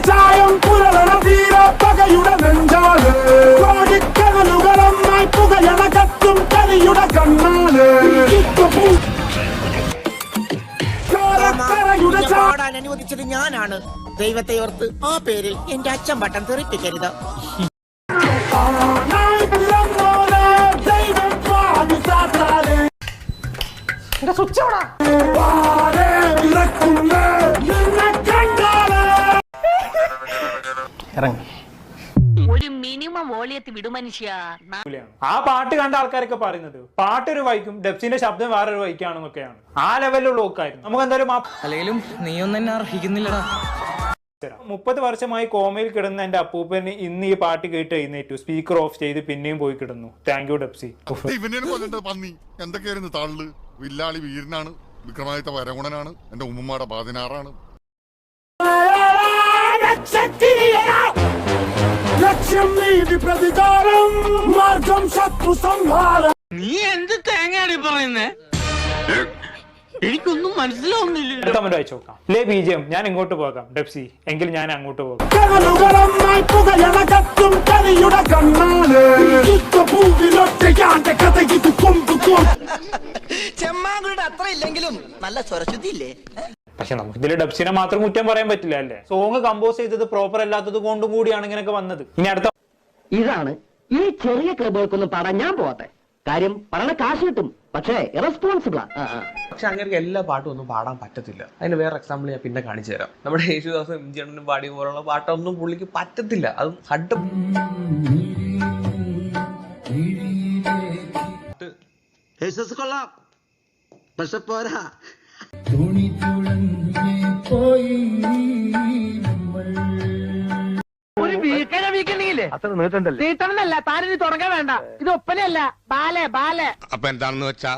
ചായം പുരളണ തീര പകയുടെ നെഞ്ചാൽ കോടിക്കടലുകളൊന്നായി പുകയണ കത്തും കരിയുടെ കണ്ണാൽ പാടാൻ അനുവദിച്ചത് ഞാനാണ്. ദൈവത്തെ ഓർത്ത് ആ പേരിൽ എന്റെ അച്ഛൻ വട്ടം തെറിപ്പിക്കരുത്. ആനായി ഇറങ്ങി. ഒരു മിനിമം വോളിയത്തിൽ വിടു മനുഷ്യ. ആ പാട്ട് കണ്ട ആൾക്കാരൊക്കെ പറയുന്നത് പാട്ടൊരു വൈക്കും ഡെപ്സിന്റെ ശബ്ദം വേറൊരു വൈക്കാണെന്നൊക്കെയാണ്. ആ ലെവലിലുള്ള ഓക്കായിരുന്നു നമുക്ക് എന്തായാലും ആ നീ നീയൊന്നും എന്നെ അർഹിക്കുന്നില്ലടാ. മുപ്പത് വർഷമായി കോമയിൽ കിടന്ന എന്റെ അപ്പൂപ്പന് ഇന്ന് ഈ പാട്ട് കേട്ട് എഴുന്നേറ്റു. സ്പീക്കർ ഓഫ് ചെയ്ത് പിന്നെയും പോയി കിടന്നു. താങ്ക് യു ഡെപ്സി. പന്നി. എന്തൊക്കെയായിരുന്നു താളിൽ വില്ലാളി വീരനാണ് വിക്രമാദിത്യ വരഗുണനാണ് എന്റെ ഉമ്മമാടെ പതിനാറാണ്. ലക്ഷ്യം നീതി പ്രതികാരം മാർഗം ശത്രു സംഹാരം. നീ എന്ത് തേങ്ങയാണ് പറയുന്നേ? എനിക്കൊന്നും മനസ്സിലാവുന്നില്ല കമന്റ് വായിച്ചു നോക്കാം. ലേ ബീജം ഞാൻ ഇങ്ങോട്ട് പോകാം. ഡെപ്സി എങ്കിൽ ഞാൻ അങ്ങോട്ട് പോകാം. ചെമ്മാങ്കുരുടെ അത്ര ഇല്ലെങ്കിലും നല്ല സ്വരശുദ്ധി ഇല്ലേ? പക്ഷെ നമുക്ക് ഇതിൽ ഡെപ്സിനെ മാത്രം കുറ്റം പറയാൻ പറ്റില്ല അല്ലേ? സോങ് കമ്പോസ് ചെയ്തത് പ്രോപ്പർ അല്ലാത്തത് കൊണ്ടും കൂടിയാണ് ഇങ്ങനെയൊക്കെ വന്നത്. ഇനി അടുത്ത ഇതാണ് ഈ ചെറിയ ക്ലബുകൾക്കൊന്നും പാടാൻ ഞാൻ പോവാത്തെ. കാര്യം പറയണ കാശ് കിട്ടും പക്ഷേ ഇറസ്പോൺസിബിളാ പക്ഷെ അങ്ങനെ എല്ലാ പാട്ടും ഒന്നും പാടാൻ പറ്റത്തില്ല. അതിന് വേറെ എക്സാമ്പിൾ ഞാൻ പിന്നെ കാണിച്ചു തരാം. നമ്മുടെ യേശുദാസ് എം ജി അണ്ണനും പാടിയ പോലുള്ള പാട്ടൊന്നും പുള്ളിക്ക് പറ്റത്തില്ല. അത് ഹഡ് കൊള്ളാം. പക്ഷെ പോരാ. ഒരു വീക്കണ വീക്കണെങ്കിലേ അത്ര നീട്ടണ്ടല്ലേ? നീട്ടണമെന്നല്ല താനിനി തുടങ്ങാൻ വേണ്ട. ഇത് ഒപ്പനയല്ല ബാലെ ബാലെ. അപ്പൊ എന്താണെന്ന് വെച്ചാ